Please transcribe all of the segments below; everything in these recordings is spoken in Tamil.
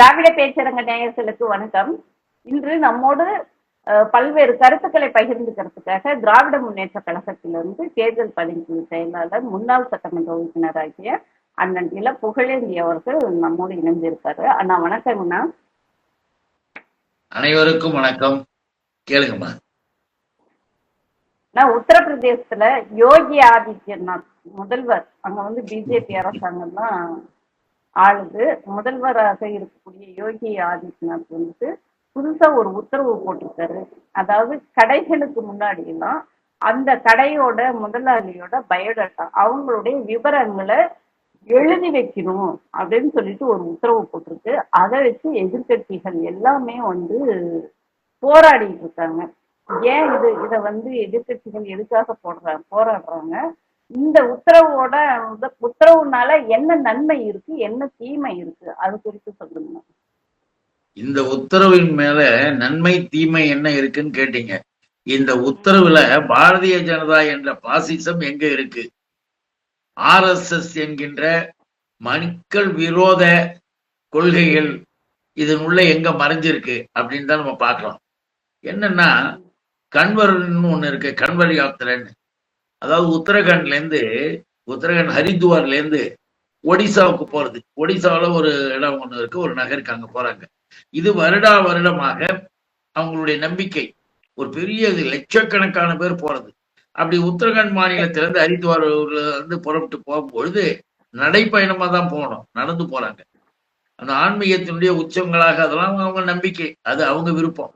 திராவிட பேச்சரங்க நேயர்களுக்கு வணக்கம். இன்று நம்மோடு பல்வேறு கருத்துக்களை பகிர்ந்துக்கிறதுக்காக திராவிட முன்னேற்ற கழகத்திலிருந்து தேர்தல் பணிக்குழு செயலாளர் முன்னாள் சட்டமன்ற உறுப்பினராகிய அண்ணன் இள புகழேந்தி அவர்கள் நம்மோடு இணைந்திருக்காரு. அண்ணா வணக்கம் அண்ணா. அனைவருக்கும் வணக்கம். கேளுங்கம்மா. நான் உத்தரப்பிரதேசத்துல யோகி ஆதித்யநாத் முதல்வர் அங்க வந்து பிஜேபி அரசாங்கம் தான் ஆளுது. முதல்வராக இருக்கக்கூடிய யோகி ஆதித்யநாத் வந்துட்டு புதுசா ஒரு உத்தரவு போட்டிருக்காரு. அதாவது கடைகளுக்கு முன்னாடி எல்லாம் அந்த கடையோட முதலாளியோட பயோடேட்டா அவங்களுடைய விவரங்களை எழுதி வைக்கணும் அப்படின்னு சொல்லிட்டு ஒரு உத்தரவு போட்டிருக்கு. அதை வச்சு எதிர்க்கட்சிகள் எல்லாமே வந்து போராடிட்டு இருக்காங்க. ஏன் இது இத வந்து எதிர்க்கட்சிகள் எதுக்காக போடுறாங்க போராடுறாங்க? இந்த உத்தரவோட உத்தரவுனால என்ன நன்மை இருக்கு என்ன தீமை இருக்கு? அது குறித்து சொல்லுங்க. இந்த உத்தரவின் மேல நன்மை தீமை என்ன இருக்குன்னு கேட்டீங்க. இந்த உத்தரவுல பாரதிய ஜனதா என்ற பாசிசம் எங்க இருக்கு? ஆர்எஸ்எஸ் என்கின்ற மக்கள் விரோத கொள்கைகள் இதனுள்ள எங்க மறைஞ்சிருக்கு அப்படின்னு தான் நம்ம பார்க்கலாம் என்னன்னா கன்வர்னு ஒண்ணு இருக்கு கன்வர் யாத்திரன்னு அதாவது உத்தரகண்ட்ல இருந்து உத்தரகண்ட் ஹரித்வார்ல இருந்து ஒடிசாவுக்கு போறது. ஒடிசாவுல ஒரு இடம் ஒண்ணு இருக்கு ஒரு நகருக்கு அங்க போறாங்க. இது வருடா வருடமாக அவங்களுடைய நம்பிக்கை. ஒரு பெரிய இது லட்சக்கணக்கான பேர் போறது. அப்படி உத்தரகண்ட் மாநிலத்திலிருந்து ஹரித்வார் வந்து புறப்பட்டு போகும்பொழுது நடைப்பயணமா தான் போகணும் நடந்து போறாங்க. அந்த ஆன்மீகத்தினுடைய உச்சங்களாக அதெல்லாம் அவங்க நம்பிக்கை. அது அவங்க விருப்பம்.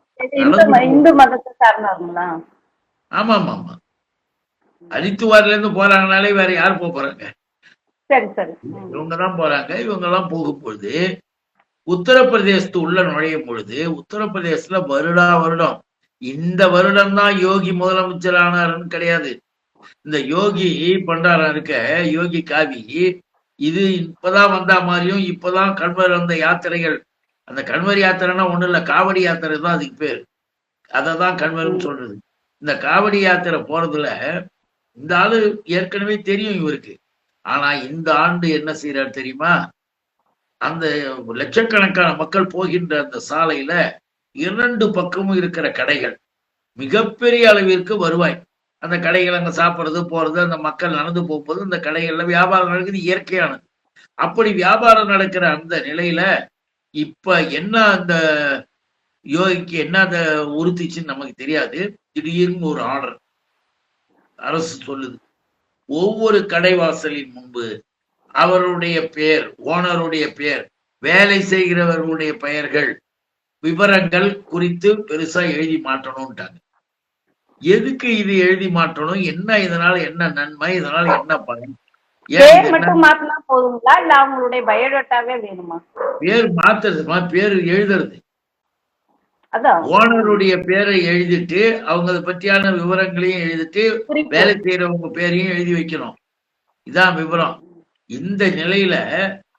ஆமா ஆமா ஆமா ஹரித்வார்ல இருந்து போறாங்கனாலே வேற யார் போக போறாங்க? சரி சரி. ம். இவங்க தான் போறாங்க. இவங்க எல்லாம் போகும்பொழுது உத்தரப்பிரதேசத்து உள்ள நுழையும் பொழுது உத்தரப்பிரதேசத்துல வருடா வருடம். இந்த வருடம் தான் யோகி முதலமைச்சர் ஆனாருன்னு கிடையாது. இந்த யோகி பண்டாரம் இருக்க யோகி காவி இது இப்பதான் வந்தா மாதிரியும் இப்பதான் கண்வர் வந்த யாத்திரைகள். அந்த கண்வர் யாத்திரைன்னா ஒண்ணும் இல்ல காவடி யாத்திரை தான் அதுக்கு பேர். அதை தான் கண்வர்னு சொல்றது. இந்த காவடி யாத்திரை போறதுல இந்த ஆளு ஏற்கனவே தெரியும் இவருக்கு. ஆனா இந்த ஆண்டு என்ன செய்யறாரு தெரியுமா? அந்த லட்சக்கணக்கான மக்கள் போகின்ற அந்த சாலையில இரண்டு பக்கமும் இருக்கிற கடைகள். மிகப்பெரிய அளவிற்கு வருவாய். அந்த கடைகள் அங்க சாப்பிடுறது போறது அந்த மக்கள் நடந்து போகும்போது அந்த கடைகள்ல வியாபாரம் நடக்குது இயற்கையானது. அப்படி வியாபாரம் நடக்கிற அந்த நிலையில இப்ப என்ன அந்த யோகிக்கு என்ன அந்த உறுத்திச்சுன்னு நமக்கு தெரியாது. திடீர்னு ஒரு ஆர்டர். அரசு சொல்லுது. ஒவ்வொரு கடைவாசலின் முன்பு அவருடைய பெயர் ஓனருடைய பெயர் வேலை செய்கிறவர்களுடைய பெயர்கள் விவரங்கள் குறித்து பெருசா எழுதி மாற்றணும்ட்டாங்க. எதுக்கு இது எழுதி மாற்றணும்? என்ன இதனால என்ன நன்மை? இதனால என்ன ஏன் பேர் மட்டும் மாத்தினா போதுங்களா? இல்ல அவங்களுடைய பயோடேட்டாவே வேணுமா? பேர் மாத்துறதுமா பேர் எழுதுறது. அதான். ஓனருடைய பேரை எழுதிட்டு அவங்க பற்றியான விவரங்களையும் எழுதிட்டு. வேலை செய்யறவங்க பேரையும் எழுதி வைக்கணும். இதான் விவரம். இந்த நிலையில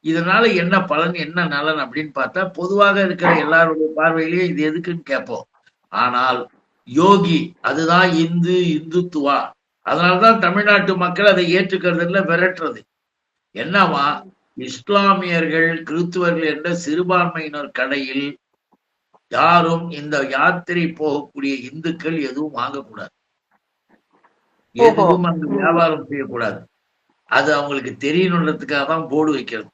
இதனால என்ன பலன் என்ன நலன் அப்படின்னு பார்த்தா பொதுவாக இருக்கிற எல்லாருடைய பார்வையிலேயே இது எதுக்குன்னு கேட்போம். ஆனால் யோகி அதுதான் இந்து இந்துத்துவா. அதனாலதான் தமிழ்நாட்டு மக்கள் அதை ஏற்றுக்கிறது இல்ல விரட்டுறது. என்னவா? இஸ்லாமியர்கள் கிறிஸ்துவர்கள் என்ற சிறுபான்மையினர் கடையில் யாரும் இந்த யாத்திரை போகக்கூடிய இந்துக்கள் எதுவும் வாங்கக்கூடாது. எதுவும் அங்கு வியாபாரம் செய்யக்கூடாது. அது அவங்களுக்கு தெரியணுன்றதுக்காக தான் போர்டு வைக்கிறது.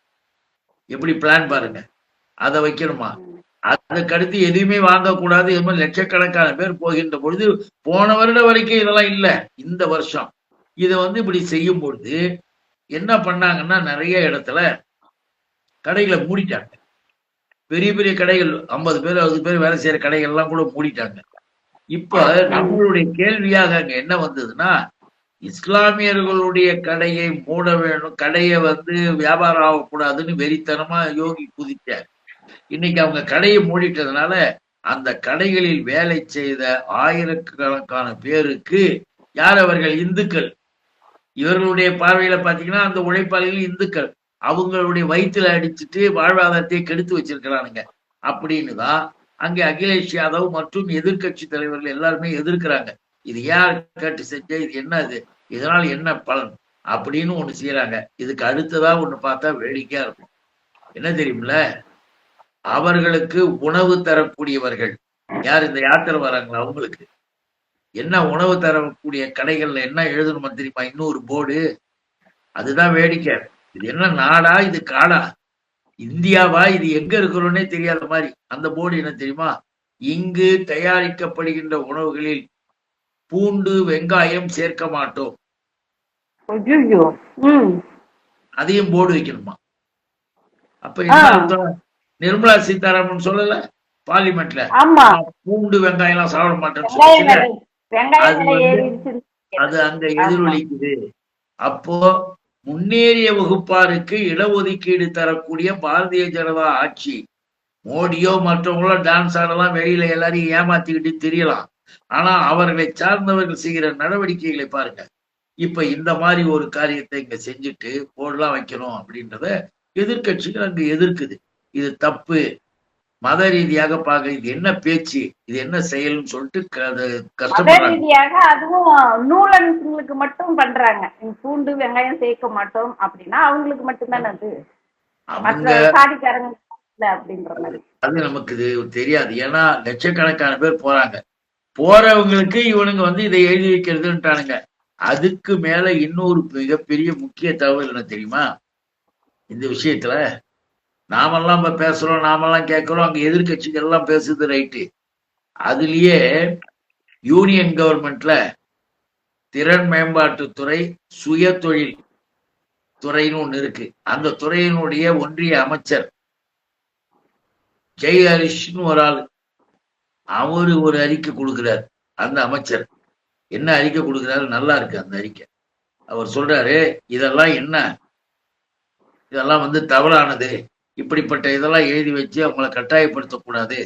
எப்படி பிளான் பாருங்க. அதை வைக்கணுமா? அதுக்கு அடுத்து எதுவுமே வாங்கக்கூடாது. மாதிரி லட்சக்கணக்கான பேர் போகின்ற பொழுது போன வருடம் வரைக்கும் இதெல்லாம் இல்ல. இந்த வருஷம். இதை வந்து இப்படி செய்யும் பொழுது என்ன பண்ணாங்கன்னா நிறைய இடத்துல கடைகளை மூடிட்டாங்க. பெரிய பெரிய கடைகள் ஐம்பது பேர் அறுபது பேர் வேலை செய்யற கடைகள் எல்லாம் கூட மூடிட்டாங்க. இப்ப நம்மளுடைய கேள்வியாக அங்க என்ன வந்ததுன்னா இஸ்லாமியர்களுடைய கடையை மூட வேணும் கடையை வந்து வியாபாரம் ஆகக்கூடாதுன்னு வெறித்தனமா யோகி குதித்தார் இன்னைக்கு அவங்க கடையை மூடிட்டதுனால அந்த கடைகளில் வேலை செய்த ஆயிரக்கணக்கான பேருக்கு யார் அவர்கள்? இந்துக்கள். இவர்களுடைய பார்வையில பாத்தீங்கன்னா அந்த உழைப்பாளிகள் இந்துக்கள். அவங்களுடைய வயிற்றுல அடிச்சுட்டு வாழ்வாதாரத்தை கெடுத்து வச்சிருக்கிறானுங்க. அப்படின்னு தான் அங்கே அகிலேஷ் யாதவ் மற்றும் எதிர்க்கட்சி தலைவர்கள் எல்லாருமே எதிர்க்கிறாங்க. இது யார் கேட்டு செஞ்ச இது என்ன இது இதனால என்ன பலன்? அப்படின்னு ஒண்ணு செய்யறாங்க இதுக்கு அடுத்ததா ஒண்ணு பார்த்தா வேடிக்கையா இருக்கும். என்ன தெரியுமில்ல? அவர்களுக்கு உணவு தரக்கூடியவர்கள். யார் இந்த யாத்திரை வராங்களா அவங்களுக்கு? என்ன உணவு தரக்கூடிய கடைகள்ல என்ன எழுதணுமா தெரியுமா? இன்னொரு போர்டு. அதுதான் வேடிக்கை. இது என்ன நாடா இது காடா? இந்தியாவா இது எங்க இருக்கிறோன்னே தெரியாத மாதிரி. அந்த போர்டு என்ன தெரியுமா? இங்கு தயாரிக்கப்படுகின்ற உணவுகளில் பூண்டு வெங்காயம் சேர்க்க மாட்டோம். அதையும் போர்டு வைக்கணுமா? அப்ப என்ன நிர்மலா சீதாராமன் சொல்லல? பார்லிமெண்ட்ல. பூண்டு வெங்காயம் எல்லாம் சாப்பிட மாட்டேன்னு அது அங்க எதிரொலிக்குது. அப்போ முன்னேறிய வகுப்பாருக்கு இடஒதுக்கீடு தரக்கூடிய பாரதிய ஜனதா ஆட்சி. மோடியோ மற்றவங்களோ டான்ஸ் ஆடலாம் வெளியில எல்லாரையும் ஏமாத்திக்கிட்டு தெரியலாம். ஆனா அவர்களை சார்ந்தவர்கள் செய்கிற நடவடிக்கைகளை பாருங்க. இப்ப இந்த மாதிரி ஒரு காரியத்தை இங்க செஞ்சுட்டு போடலாம் வைக்கணும் அப்படின்றத எதிர்கட்சிகள் அங்க எதிர்க்குது. இது தப்பு. மத ரீதியாக பார்க்க இது என்ன பேச்சு? இது என்ன செயல்னு சொல்லிட்டு கஷ்டப்படுறாங்க. ரீதியாக அதுவும் நூலன்களுக்கு மட்டும் பண்றாங்க. பூண்டு வெங்காயம் சேர்க்க மாட்டோம் அப்படின்னா அவங்களுக்கு மட்டும்தானே அது? அது நமக்கு இது தெரியாது. ஏன்னா லட்சக்கணக்கான பேர் போறாங்க. போறவங்களுக்கு இவனுங்க வந்து இதை எழுதி வைக்கிறதுன்ட்டானுங்க அதுக்கு மேல இன்னொரு மிகப்பெரிய முக்கிய தகவல் என்ன தெரியுமா? இந்த விஷயத்துல நாமெல்லாம் இப்ப பேசுறோம் நாமெல்லாம் கேட்கிறோம் அங்க எதிர்க்கட்சிகள் எல்லாம் பேசுது ரைட்டு அதுலயே யூனியன் கவர்மெண்ட்ல திறன் மேம்பாட்டுத்துறை சுய தொழில் துறைன்னு ஒண்ணு இருக்கு. அந்த துறையினுடைய ஒன்றிய அமைச்சர் ஜெய் ஹரிஷ்னு ஒரு ஆள். அவரு ஒரு அறிக்கை கொடுக்கிறார் அந்த அமைச்சர். என்ன அறிக்கை கொடுக்கிறாரு? நல்லா இருக்கு அந்த அறிக்கை. அவர் சொல்றாரு இதெல்லாம் என்ன? இதெல்லாம் வந்து தவறானது. இப்படிப்பட்ட இதெல்லாம் எழுதி வச்சு அவங்கள கட்டாயப்படுத்தக்கூடாது.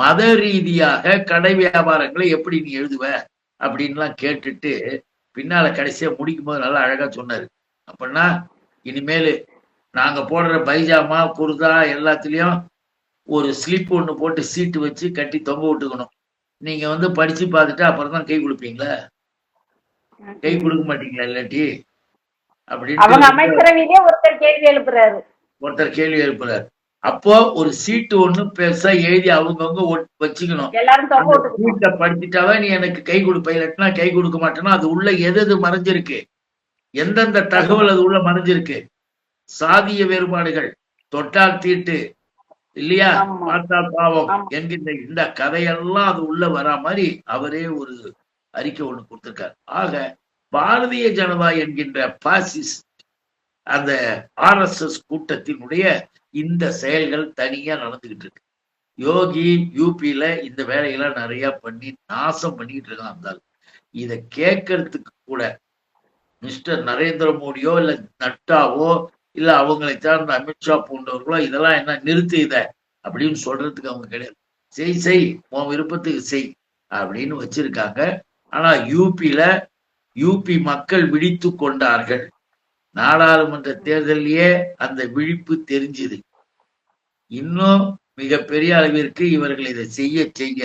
மத ரீதியாக கடை வியாபாரங்களை எப்படி நீ எழுதுவ? அப்படின்லாம் கேட்டுட்டு பின்னால கடைசியா முடிக்கும் போது நல்லா அழகா சொன்னாரு. அப்படின்னா இனிமேல் நாங்க போடுற பைஜாமா குர்தா எல்லாத்துலயும் ஒரு ஸ்லிப் ஒண்ணு போட்டு சீட்டு வச்சு கட்டி தொங்க விட்டுக்கணும். நீங்க வந்து படிச்சு பார்த்துட்டு அப்புறம் தான் கை கொடுப்பீங்களா? கை கொடுக்க மாட்டீங்களா இல்லாட்டி? அப்படின்னு ஒருத்தர் கேள்வி எழுப்புறாரு. ஒருத்தர் கேள்வி எழுப்புறாரு அப்போ ஒரு சீட்டு ஒண்ணு பெருசா எழுதி அவங்கவுங்க வச்சுக்கணும். சீட்டை படிச்சுட்டாவே நீ எனக்கு கை கொடுப்ப இல்லாட்டினா கை கொடுக்க மாட்டேன்னா அது உள்ள எது எது மறைஞ்சிருக்கு? எந்தெந்த தகவல் அது உள்ள மறைஞ்சிருக்கு? சாதிய வேறுபாடுகள் தொட்டால் தீட்டு இல்லையா? ஆமா. பார்த்தால் பாவம். என்கின்ற இந்த கதையெல்லாம் அது உள்ள வரா மாதிரி அவரே ஒரு அறிக்கை ஒண்ணு கொடுத்திருக்காரு. ஆக பாரதிய ஜனதா என்கின்ற பாசிஸ்ட் அந்த ஆர்எஸ்எஸ் கூட்டத்தினுடைய இந்த செயல்கள் தனியா நடந்துகிட்டு இருக்கு. யோகி யூபியில இந்த வேலையெல்லாம் நிறைய பண்ணி நாசம் பண்ணிட்டு இருக்கான் அந்த ஆள். இத கேட்கறதுக்கு கூட மிஸ்டர் நரேந்திர மோடியோ இல்ல நட்டாவோ இல்ல அவங்களை சார்ந்த அமித்ஷா போன்றவர்களோ இதெல்லாம் என்ன நிறுத்து இத அப்படின்னு சொல்றதுக்கு அவங்க கிடையாது. செய் செய் உன் விருப்பத்துக்கு செய் அப்படின்னு வச்சிருக்காங்க. ஆனா யூபியில யூபி மக்கள் விழித்து கொண்டார்கள். நாடாளுமன்ற தேர்தலிலேயே அந்த விழிப்பு தெரிஞ்சுது. இன்னும் மிகப்பெரிய அளவிற்கு இவர்கள் இதை செய்ய செய்ய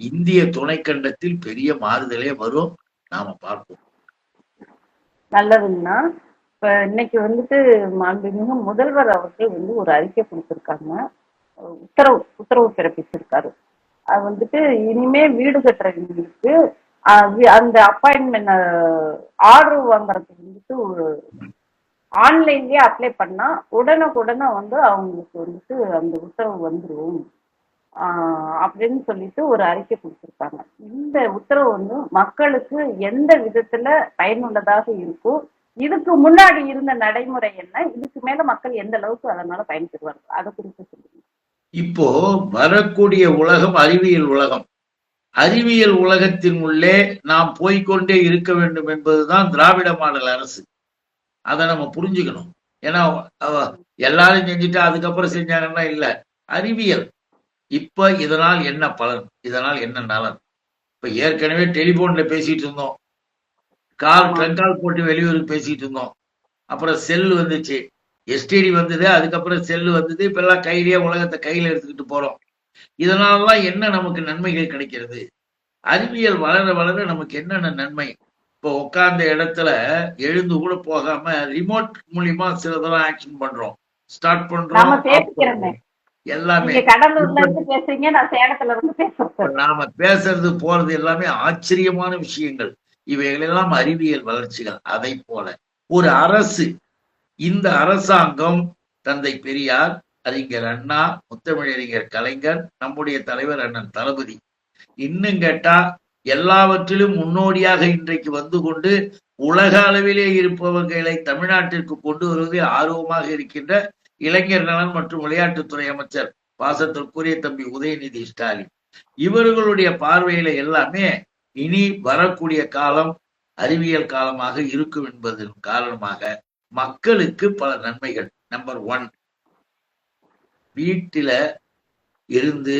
இந்திய துணைக்கண்டத்தில் பெரிய மாறுதலே வரும். நாம பார்ப்போம். நல்லதுங்கண்ணா. இப்ப இன்னைக்கு வந்துட்டு மாண்புமிகு முதல்வர் அவர்கள் வந்து ஒரு அறிக்கை கொடுத்திருக்காங்க. உத்தரவு உத்தரவு பிறப்பிச்சிருக்காரு. அது வந்துட்டு இனிமே வீடு கட்டுறவங்களுக்கு அந்த அப்பாயின்மெண்ட் ஆர்டர் வாங்குறதுக்கு வந்துட்டு ஒரு ஆன்லைன்லயே அப்ளை பண்ணா உடனுக்குடனே வந்து அவங்களுக்கு வந்துட்டு அந்த உத்தரவு வந்துடும் அப்படின்னு சொல்லிட்டு ஒரு அறிக்கை கொடுத்துருக்காங்க. இந்த உத்தரவு வந்து மக்களுக்கு எந்த விதத்துல பயனுள்ளதாக இருக்கும்? இதுக்கு முன்னாடி இருந்த நடைமுறை என்ன? இதுக்கு மேல மக்கள் எந்த அளவுக்கு அதனால பயன்பெறுவார்கள்? அதை குறித்து சொல்லுங்க. இப்போ வரக்கூடிய உலகம் அறிவியல் உலகம். அறிவியல் உலகத்தின் உள்ளே நாம் போய்க்கொண்டே இருக்க வேண்டும் என்பதுதான் திராவிட மாடல் அரசு. அதை நம்ம புரிஞ்சுக்கணும். ஏன்னா அவ- எல்லாரும் செஞ்சுட்டு அதுக்கப்புறம் செஞ்சாங்கன்னா இல்ல. அறிவியல். இப்ப இதனால் என்ன பலன்? இதனால் என்ன நலன்? இப்ப ஏற்கனவே டெலிபோன்ல பேசிட்டு இருந்தோம். கால் ட்ரங்கால் போட்டு வெளியூருக்கு பேசிட்டு இருந்தோம். அப்புறம் செல் வந்துச்சு. எஸ்டிடி வந்தது அதுக்கப்புறம் செல் வந்தது. இப்ப எல்லாம் கையிலேயே உலகத்தை கையில எடுத்துக்கிட்டு போறோம். இதனாலலாம் என்ன நமக்கு நன்மைகள் கிடைக்கிறது? அறிவியல் வளர வளர நமக்கு என்னென்ன நன்மை? இப்போ உட்கார்ந்த இடத்துல எழுந்து கூட போகாம ரிமோட் மூலியமா சிலதெல்லாம் ஆக்ஷன் பண்றோம். ஸ்டார்ட் பண்றோம். எல்லாமே. நாம பேசுறது போறது எல்லாமே ஆச்சரியமான விஷயங்கள். இவைகளெல்லாம் அறிவியல் வளர்ச்சிகள் அதை போல. ஒரு அரசு இந்த அரசாங்கம் தந்தை பெரியார் அறிஞர் அண்ணா முத்தமிழறிஞர் கலைஞர் நம்முடைய தலைவர் அண்ணன் தளபதி. இன்னும் கேட்டா எல்லாவற்றிலும் முன்னோடியாக இன்றைக்கு வந்து கொண்டு உலக அளவிலே இருப்பவர்களை தமிழ்நாட்டிற்கு கொண்டு வருவதில் ஆர்வமாக இருக்கின்ற இளைஞர் நலன் மற்றும் விளையாட்டுத்துறை அமைச்சர் பாசத்திற்குரிய தம்பி உதயநிதி ஸ்டாலின். இவர்களுடைய பார்வையில எல்லாமே இனி வரக்கூடிய காலம் அறிவியல் காலமாக இருக்கும் என்பதன் காரணமாக மக்களுக்கு பல நன்மைகள். நம்பர் ஒன் வீட்டில இருந்து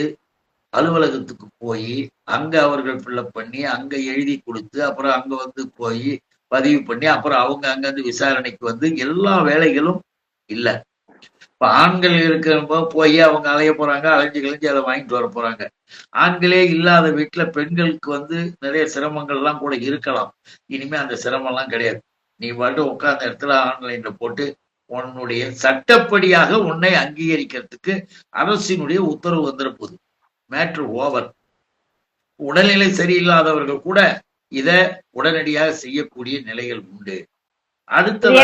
அலுவலகத்துக்கு போய் அங்க அவர்கள் ஃபில்லப் பண்ணி அங்க எழுதி கொடுத்து அப்புறம் அங்க வந்து போய் பதிவு பண்ணி அப்புறம் அவங்க அங்க இருந்து விசாரணைக்கு வந்து எல்லா வேலைகளும் இல்ல. இப்ப ஆண்கள் இருக்கிறப்போ போய் அவங்க அலைய போறாங்க அலைஞ்சு கிழிஞ்சு அதை வாங்கிட்டு வர போறாங்க. ஆண்களே இல்லாத வீட்டுல பெண்களுக்கு வந்து நிறைய சிரமங்கள் எல்லாம் கூட இருக்கலாம். இனிமே அந்த சிரமம் எல்லாம் கிடையாது. நீ பாட்டு உட்கார்ந்த இடத்துல ஆன்லைன்ல போட்டு உன்னுடைய சட்டப்படியாக உன்னை அங்கீகரிக்கிறதுக்கு அரசினுடைய உத்தரவு வந்துட போகுது. மேட்ரு ஓவர் உடல்நிலை சரியில்லாதவர்கள் கூட இத உடனடியாக செய்யக்கூடிய நிலைகள் உண்டு. அடுத்ததாக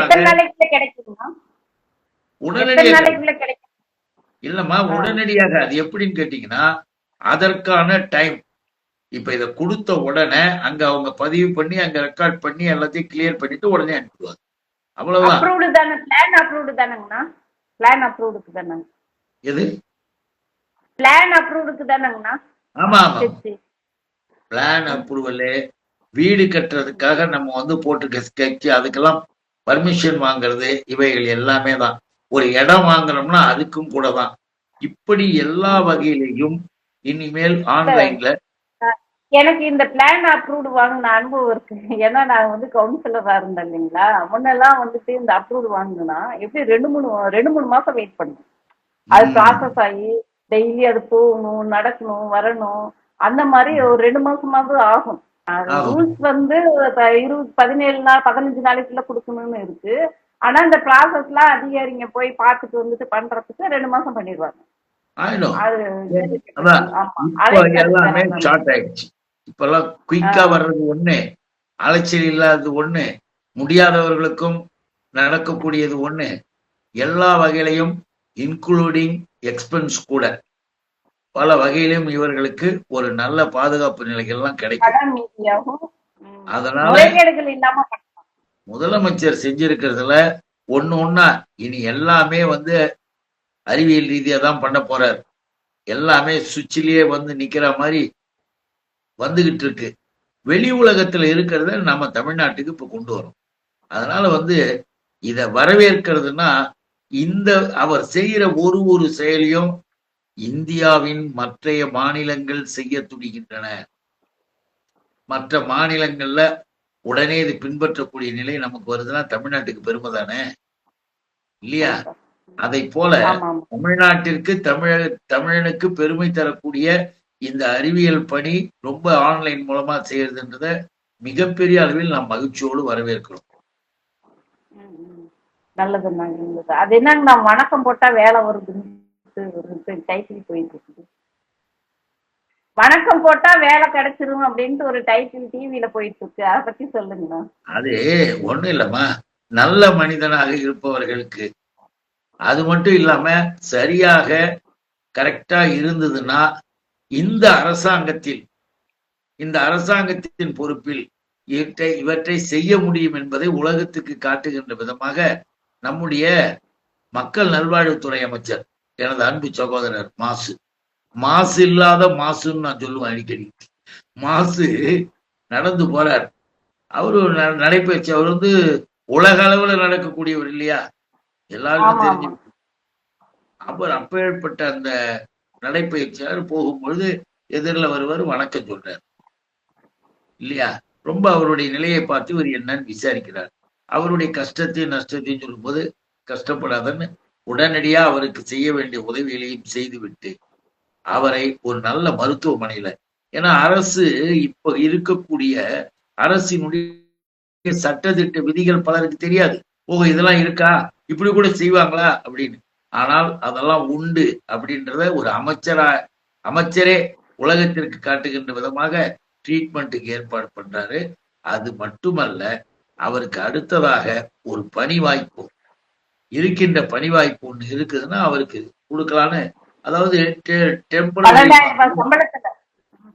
உடனடியாக இல்லம்மா. உடனடியாக. அது எப்படின்னு கேட்டீங்கன்னா அதற்கான டைம் இப்ப இத கொடுத்த உடனே அங்க அவங்க பதிவு பண்ணி அங்க ரெக்கார்ட் பண்ணி எல்லாத்தையும் கிளியர் பண்ணிட்டு உடனே அனுப்பிடுவாங்க அவ்வளவுதான். அப்ரூவ்டு தானே பிளான் அப்ரூவ்டு தானேங்கண்ணா பிளான் அப்ரூவ்டுக்கு தானே எது பிளான் அப்ரூவ்டுக்கு தானேங்கண்ணா ஆமா ஆமா. பிளான் அப்ரூவலு வீடு கட்டுறதுக்காக நம்ம வந்து போட்டு ஸ்கெட்ச் அதுக்கெல்லாம் பர்மிஷன் வாங்குறது இவைகள் எல்லாமே தான். ஒரு இடம் வாங்குறோம்னா அதுக்கும் கூட தான். இப்படி எல்லா வகையிலையும் இனிமேல் ஆன்லைன்ல எனக்கு இந்த பிளான் அப்ரூவ்டு வாங்கின அனுபவம் இருக்கு. ஏன்னா நான் வந்து கவுன்சிலரா இருந்தேன் இல்லைங்களா? முன்னெல்லாம் வந்துட்டு இந்த அப்ரூவ்டு வாங்கினா எப்படி ரெண்டு மூணு ரெண்டு மூணு மாசம் வெயிட் பண்ணணும் அது. ப்ராசஸ் ஆகி டெய்லி அது போகணும் நடக்கணும் வரணும். அந்த மாதிரி ஒரு ரெண்டு மாசமாவது ஆகும். ரூல்ஸ் வந்து இருபது பதினேழு நாள் பதினஞ்சு நாளைக்குள்ள கொடுக்கணும்னு இருக்கு. ஆனா இந்த ப்ராசஸ்லாம் அதிகாரிங்க போய் பார்த்துட்டு வந்துட்டு பண்றதுக்கு ரெண்டு மாசம் பண்ணிடுவாங்க. இப்போ எல்லாமே குயிக்கா வர்றது ஒண்ணு அலைச்சல் இல்லாதது ஒண்ணு முடியாதவர்களுக்கும் நடக்கக்கூடியது ஒண்ணு எல்லா வகையிலையும் இன்க்ளூடிங் எக்ஸ்பென்ஸ் கூட பல வகையிலும் இவர்களுக்கு ஒரு நல்ல பாதுகாப்பு நிலைகள்லாம் கிடைக்கும். அதனால. முதலமைச்சர் செஞ்சிருக்கிறதுல ஒண்ணு ஒண்ணா இனி எல்லாமே வந்து அறிவியல் ரீதியா தான் பண்ண போறார் எல்லாமே சுவிட்சிலேயே வந்து நிக்கிற மாதிரி வந்துகிட்டு இருக்கு வெளி உலகத்துல இருக்கிறத நம்ம தமிழ்நாட்டுக்கு இப்ப கொண்டு வரோம் அதனால வந்து இத வரவேற்கிறதுனா இந்த அவர் செய்யற ஒரு ஒரு செயலையும் இந்தியாவின் மற்றைய மாநிலங்கள் செய்ய துடிகின்றன மற்ற மாநிலங்கள்ல உடனே இது பின்பற்றக்கூடிய நிலை நமக்கு வருதுன்னா தமிழ்நாட்டுக்கு பெருமை தானே? இல்லையா? அதை போல தமிழ்நாட்டிற்கு தமிழக தமிழனுக்கு பெருமை தரக்கூடிய இந்த அறிவியல் பணி ரொம்ப ஆன்லைன் மூலமா செய்யறதுன்றத மிகப்பெரிய அளவில் நாம் மகிழ்ச்சியோடு வரவேற்கிறோம். நல்லது நல்லது. அது என்னங்க நான் வணக்கம் போட்டா வேலை வருதுன்னு ஒரு டைட்டில் போயிட்டு இருக்குது. வணக்கம் போட்டா வேலை கிடைச்சிரும் அப்படின்ட்டு ஒரு டைட்டில் டிவியில போயிட்டு இருக்கு. அதை பத்தி சொல்லுங்கண்ணா அது ஒண்ணும் இல்லம்மா. நல்ல மனிதனாக இருப்பவர்களுக்கு அது மட்டும் இல்லாம சரியாக கரெக்டா இருந்ததுன்னா இந்த அரசாங்கத்தில் இந்த அரசாங்கத்தின் பொறுப்பில் இவற்றை இவற்றை செய்ய முடியும் என்பதை உலகத்துக்கு காட்டுகின்ற விதமாக நம்முடைய மக்கள் நல்வாழ்வுத்துறை அமைச்சர் எனது அன்பு சகோதரர் மாசு. மாசு இல்லாத மாசுன்னு நான் சொல்லுவேன் அடிக்கடி. மாசு நடந்து போறார். அவரு நடைபயிற்சி அவர் வந்து உலக அளவுல நடக்கக்கூடியவர் இல்லையா? எல்லாருக்கும் தெரிஞ்சு. அவர் அப்பேற்பட்ட அந்த நடைப்பயிற்சியாளர் போகும்பொழுது எதிரில் வருவார் வணக்கம் சொல்றார். இல்லையா? ரொம்ப அவருடைய நிலையை பார்த்து இவர் என்னன்னு விசாரிக்கிறார். அவருடைய கஷ்டத்தையும் நஷ்டத்தையும் சொல்லும்போது கஷ்டப்படாதன்னு உடனடியா அவருக்கு செய்ய வேண்டிய உதவிகளையும் செய்துவிட்டு அவரை ஒரு நல்ல மருத்துவமனையில ஏன்னா அரசு இப்ப இருக்கக்கூடிய அரசினுடைய சட்டத்திட்ட விதிகள் பலருக்கு தெரியாது. ஓ இதெல்லாம் இருக்கா? இப்படி கூட செய்வாங்களா? அப்படின்னு. ஆனால் அதெல்லாம் உண்டு அப்படின்றத ஒரு அமைச்சரா அமைச்சரே உலகத்திற்கு காட்டுகின்ற விதமாக ட்ரீட்மெண்ட்டுக்கு ஏற்பாடு பண்றாரு. அது மட்டுமல்ல அவருக்கு அடுத்ததாக ஒரு பணி வாய்ப்பு இருக்கின்ற பணி வாய்ப்பு ஒண்ணு இருக்குதுன்னா அவருக்கு கொடுக்கலான்னு அதாவது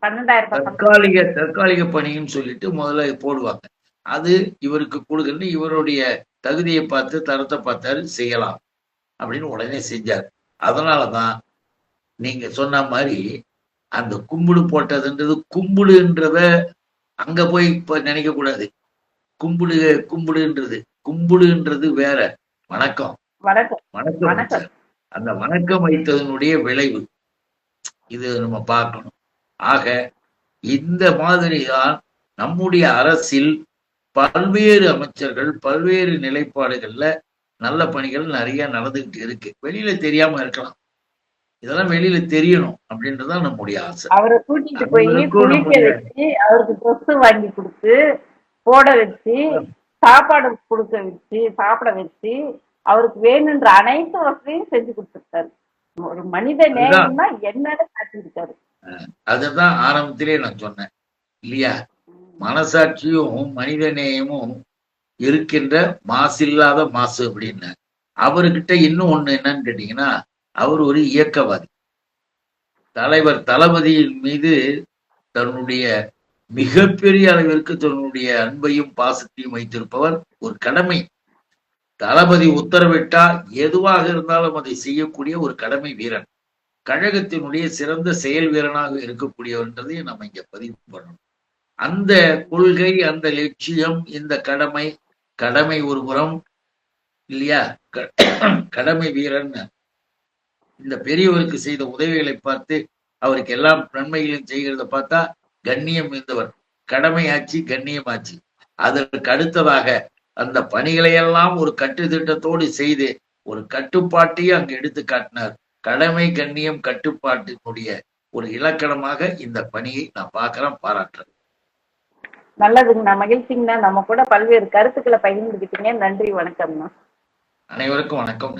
தற்காலிக தற்காலிக பணின்னு சொல்லிட்டு முதல்ல போடுவாங்க. அது இவருக்கு கொடுக்கணும் இவருடைய தகுதியை பார்த்து தரத்தை பார்த்தாரு செய்யலாம் அப்படின்னு உடனே செஞ்சார். அதனாலதான் நீங்க சொன்ன மாதிரி அந்த கும்பிடு போட்டதுன்றது கும்பிடுன்றத அங்க போய் இப்ப நினைக்க கூடாது கும்பிடு கும்பிடுன்றது கும்பிடுன்றது வேற. வணக்கம். வணக்கம். அந்த வணக்கம் வைத்ததனுடைய விளைவு. இது நம்ம பார்க்கணும். ஆக இந்த மாதிரிதான் நம்முடைய அரசில் பல்வேறு அமைச்சர்கள் பல்வேறு நிலைப்பாடுகள்ல நல்ல பணிகள் நிறைய நடந்துகிட்டு இருக்கு. வெளியில தெரியாம இருக்கலாம். இதெல்லாம் வெளியில தெரியணும் அப்படின்றதுதான் நம்முடைய ஆசை. அவரை கூட்டிட்டு போய் அவருக்கு ட்ரெஸ் வாங்கி கொடுத்து போட வச்சு சாப்பாடு கொடுக்க வச்சு சாப்பிட வச்சு அவருக்கு வேணுன்ற அனைத்து வசதியும் செஞ்சு கொடுத்துருக்காரு. ஒரு மனித நேயம்னா என்னன்னு காட்டியிருக்காரு. அதுதான் ஆரம்பத்திலே நான் சொன்னேன். இல்லையா? மனசாட்சியும் மனித நேயமும் இருக்கின்ற மாசில்லாத மாசு அப்படின்னு அவர்கிட்ட இன்னும் ஒண்ணு என்னன்னு கேட்டீங்கன்னா அவர் ஒரு இயக்கவாதி. தலைவர் தளபதியின் மீது தன்னுடைய மிகப்பெரிய அளவிற்கு தன்னுடைய அன்பையும் பாசத்தையும் வைத்திருப்பவர் ஒரு கடமை. தளபதி உத்தரவிட்டா எதுவாக இருந்தாலும் அதை செய்யக்கூடிய ஒரு கடமை வீரன். கழகத்தினுடைய சிறந்த செயல் வீரனாக இருக்கக்கூடியவன்றதையும் நம்ம இங்க பதிவு பண்ணணும். அந்த கொள்கை அந்த லட்சியம் இந்த கடமை கடமை ஒரு புறம் இல்லையா? கடமை வீரன். இந்த பெரியவருக்கு செய்த உதவிகளை பார்த்து அவருக்கு எல்லாம் நன்மைகளையும் செய்கிறத பார்த்தா கண்ணியம் இருந்தவர். கடமையாச்சு கண்ணியமாச்சு. அதற்கு அடுத்ததாக அந்த பணிகளை எல்லாம் ஒரு கட்டுத்திட்டத்தோடு செய்து ஒரு கட்டுப்பாட்டையும் அங்கு எடுத்து காட்டினார். கடமை கண்ணியம் கட்டுப்பாட்டினுடைய ஒரு இலக்கணமாக இந்த பணியை நான் பார்க்கிறேன் பாராட்டுறேன் நல்லதுங்கண்ணா மகிழ்ச்சிங்கண்ணா. நம்ம கூட பல்வேறு கருத்துக்களை பகிர்ந்துக்கிட்டீங்க நன்றி வணக்கம்ண்ணா. அனைவருக்கும் வணக்கம்